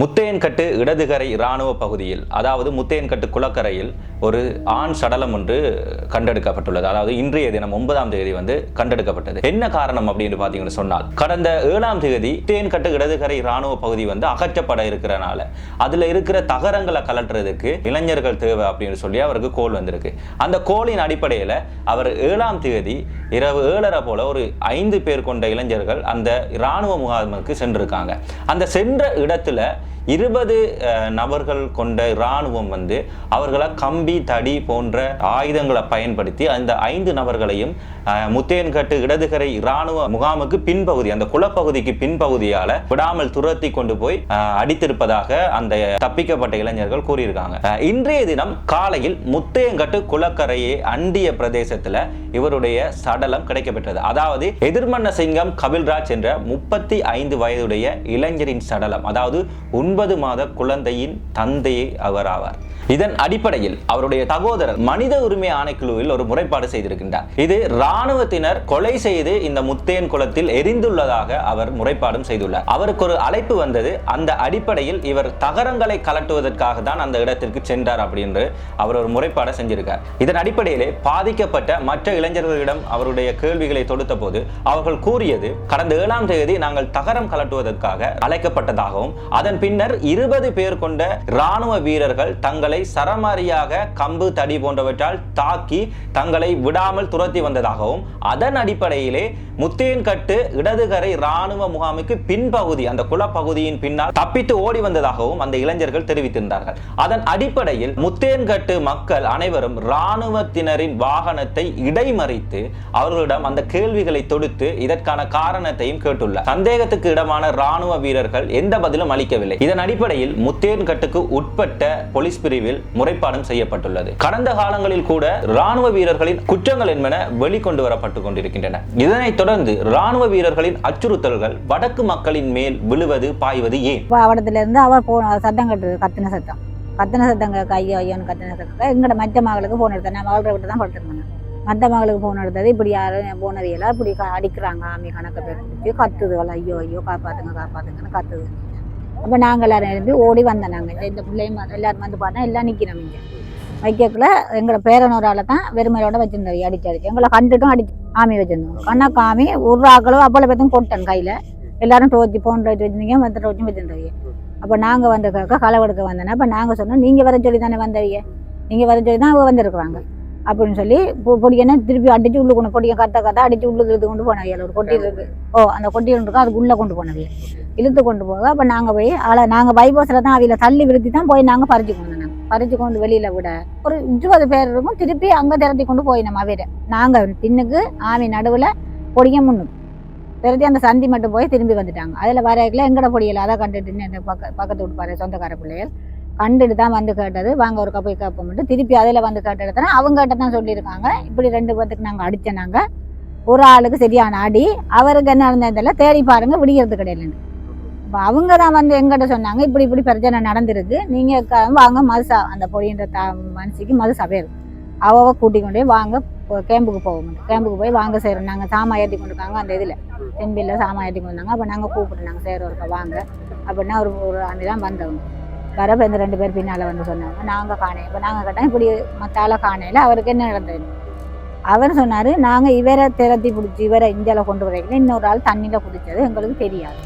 முத்தையன்கட்டு இடதுகரை இராணுவ பகுதியில் அதாவது முத்தையன்கட்டு குளக்கரையில் ஒரு ஆண் சடலம் ஒன்று கண்டெடுக்கப்பட்டுள்ளது. அதாவது இன்றைய தினம் ஒன்பதாம் தேதி வந்து கண்டெடுக்கப்பட்டது. என்ன காரணம் அப்படின்னு பார்த்தீங்கன்னு சொன்னால் கடந்த ஏழாம் தேதி முத்தையன்கட்டு இடதுகரை இராணுவ பகுதி வந்து அகற்றப்பட இருக்கிறனால அதில் இருக்கிற தகரங்களை கலட்டுறதுக்கு இளைஞர்கள் தேவை அப்படின்னு சொல்லி அவருக்கு கோல் வந்திருக்கு. அந்த கோலின் அடிப்படையில் அவர் ஏழாம் தேதி இரவு ஏழரை போல ஒரு ஐந்து பேர் கொண்ட இளைஞர்கள் அந்த இராணுவ முகாமுக்கு சென்றிருக்காங்க. அந்த சென்ற இடத்துல இருபது நபர்கள் கொண்ட இராணுவம் வந்து அவர்களை கம்பி தடி போன்ற ஆயுதங்களை பயன்படுத்தி அந்த ஐந்து நபர்களையும் முத்தேன்கட்டு இடதுகரை இராணுவ முகாமுக்கு பின்பகுதி அந்த குளப்பகுதிக்கு பின்பகுதியால விடாமல் துரத்தி கொண்டு போய் அடித்திருப்பதாக அந்த தப்பிக்கப்பட்ட இளைஞர்கள் கூறியிருக்காங்க. இன்றைய தினம் காலையில் முத்தையன்கட்டு குளக்கரையை அண்டிய பிரதேசத்துல இவருடைய சடலம் கிடைக்கப்பெற்றது. அதாவது எதிர்மன்ன சிங்கம் கபில்ராஜ் என்ற முப்பத்தி ஐந்து வயதுடைய இளைஞரின் சடலம். அதாவது ஒன்பது மாத குழந்தையின் தந்தையை அவர் ஆவார். இதன் அடிப்படையில் அவருடைய சகோதரர் மனித உரிமை ஆணைக்குழுவில் ஒரு முறைப்பாடு செய்திருக்கின்றார். இது ராணுவத்தினர் கொலை செய்து இந்த முத்தையன் குளத்தில் எரிந்துள்ளதாக அவர் முறைப்பாடும் செய்துள்ளார். அவருக்கு ஒரு அழைப்பு வந்தது. அந்த அடிப்படையில் இவர் தகரங்களை கலட்டுவதற்காக தான் அந்த இடத்திற்கு சென்றார் அப்படின்னு அவர் ஒரு முறைப்பாடை செஞ்சிருக்கார். இதன் அடிப்படையிலே பாதிக்கப்பட்ட மற்ற இளைஞர்களிடம் அவருடைய கேள்விகளை தொடுத்த போது அவர்கள் கூறியது கடந்த ஏழாம் தேதி நாங்கள் தகரம் கலட்டுவதற்காக அழைக்கப்பட்டதாகவும் அதன் பின்னர் இருபது பேர் கொண்ட ராணுவ வீரர்கள் தங்கள் தங்களை சரமாரியாக கம்பு தடி போன்றவற்றால் தாக்கி தங்களை விடாமல் துரத்தி வந்ததாகவும் அதன் அடிப்படையிலே முத்தேன்கட்டு இடதுகரை இராணுவ முகாமுக்கு பின்பகுதி அந்த குலப்பகுதியின் பின்னால் தப்பித்து ஓடி வந்ததாகவும் அந்த இளைஞர்கள் தெரிவித்திருந்தார்கள். அதன் அடிப்படையில் முத்தேன்கட்டு மக்கள் அனைவரும் இராணுவத்தினரின் வாகனத்தை இடைமறித்து அவர்களிடம் அந்த கேள்விகளை தொடுத்து இதற்கான காரணத்தையும் கேட்டுள்ளார் சந்தேகத்துக்கு இடமான இராணுவ வீரர்கள் எந்த பதிலும் அளிக்கவில்லை. இதன் அடிப்படையில் முத்தேன்கட்டுக்கு உட்பட்ட போலீஸ் பிரிவு பிரிவில் முறைப்பாடும் செய்யப்பட்டுள்ளது. கடந்த காலங்களில் கூட ராணுவ வீரர்களின் குற்றங்கள் என்பன வெளிக்கொண்டு வரப்பட்டு கொண்டிருக்கின்றன. இதனைத் தொடர்ந்து ராணுவ வீரர்களின் அச்சுறுத்தல்கள் வடக்கு மக்களின் மேல் விழுவது பாய்வது ஏன்? அவடத்துல இருந்து அவர் சத்தம் கட்டுறது கத்தின சத்தம். கத்தின சத்தம் கேட்க ஐயோ ஐயோன்னு கத்தின சத்தம் எங்கட மற்ற மகளுக்கு போன் எடுத்தேன். நான் மகளை விட்டு தான் படுத்துருந்தேன் மற்ற மகளுக்கு போன் எடுத்தது இப்படி யாரும் போனவையெல்லாம் இப்படி அடிக்கிறாங்க ஆமி கணக்கு பேர் கத்துதுகள் ஐயோ ஐயோ காப்பாத்துங்க காப்பாத்துங்கன்னு கத்துது. அப்போ நாங்கள் எல்லாரும் எழுப்பி ஓடி வந்தோம் நாங்கள் இந்த பிள்ளையும் எல்லோரும் எல்லாரும் வந்து பார்த்தா எல்லாம் நிற்கிறோம் இங்கே. வைக்கக்குள்ள எங்களோட பேரனூரால் தான் வெறுமையோட வச்சுருந்தோம் அடிச்சு அடிச்சு. எங்களை கண்டுட்டும் அடிச்சு ஆமி வச்சிருந்தோம். கண்ணா காமி ஒரு ஆக்களும் அவ்வளோ பேத்தும் கொட்டேன் கையில். எல்லாரும் டோச்சி போன் டோச்சி வச்சிருந்தீங்க மற்ற டோச்சும் வச்சிருந்தவங்க அப்போ நாங்கள் வந்து களவெடுக்க வந்தோன்னா அப்போ நாங்கள் சொன்னோம் நீங்கள் வர சொல்லி தானே வந்தவங்க நீங்கள் வர சொல்லி தான் அவங்க வந்திருக்குறாங்க. அப்படின்னு சொல்லி பொ- பொடியனை திருப்பி அடிச்சு உள்ளு கொண்டு பொடியை கத்த கத்த அடிச்சு உள்ளுக்கு இழுத்து கொண்டு போனவையல் ஒரு கொட்டி இருக்கு ஓ அந்த கொட்டியில் இருக்கும் அதுக்கு உள்ளே கொண்டு போனவைய இழுத்து கொண்டு போக அப்போ நாங்கள் போய் ஆளை நாங்கள் பைபாஸில் தான் அவையில் தள்ளி விருத்தி தான் போய் நாங்கள் பறிச்சு கொண்டு வந்தோம். பறிச்சு கொண்டு வெளியில் விட ஒரு இருபது பேர் இருக்கும் திருப்பி அங்கே திரட்டி கொண்டு போய் நம்ம அவையில நாங்கள் தின்னுக்கு ஆமி நடுவில் பொடிய முன்னுக்கு திரட்டி அந்த சந்தி மட்டும் போய் திரும்பி வந்துட்டாங்க. அதில் வரையில எங்கட பொடியில் அதை கண்டுட்டு பக்க பக்கத்து வீட்டு சொந்தக்கார பிள்ளைகள். கண்டுட்டு தான் வந்து கேட்டது. வாங்க ஒரு கப்பை கேட்போம்ட்டு திருப்பி அதில் வந்து கேட்டதுனா அவங்க கிட்ட தான் சொல்லியிருக்காங்க. இப்படி ரெண்டு பேர்த்துக்கு நாங்கள் அடித்தோம் நாங்கள் ஒரு ஆளுக்கு சரியான அடி. அவருக்கு என்ன நடந்ததில்ல தேடி பாருங்கள் விடிகிறது கிடையாது இப்போ அவங்க தான் வந்து எங்கிட்ட சொன்னாங்க இப்படி இப்படி பிரச்சனை நடந்திருக்கு. நீங்கள் வாங்க மதுசா அந்த பொடின்ற த மனுஷிக்கு மதுசா பேர். அவ கூட்டி கொண்டு போய் வாங்க கேம்புக்கு போவோம் கேம்புக்கு போய் வாங்க செய்கிறோம் நாங்கள் சாமா ஏற்றி கொண்டு இருக்காங்க அந்த இதில். தென்பில்ல சாமா ஏற்றி கொண்டு வந்தாங்க. அப்போ நாங்கள் கூப்பிட்டு நாங்கள் செய்கிறோம் வாங்க. அப்படின்னா ஒரு ஒரு ஆண்டு தான் வந்தவங்க. வரப்ப இந்த ரெண்டு பேர் பின்னால் வந்து சொன்னாங்க. நாங்கள் காணேன் இப்போ நாங்கள் கேட்டோம் இப்படி மத்தால காணையில் அவருக்கு என்ன நடந்தது? அவர் சொன்னார் நாங்கள் இவரை திரத்தி பிடிச்சி இவரை இந்தியாவில் கொண்டு வரைக்கல இன்னொரு ஆள் தண்ணியில் குதிச்சது எங்களுக்கு தெரியாது.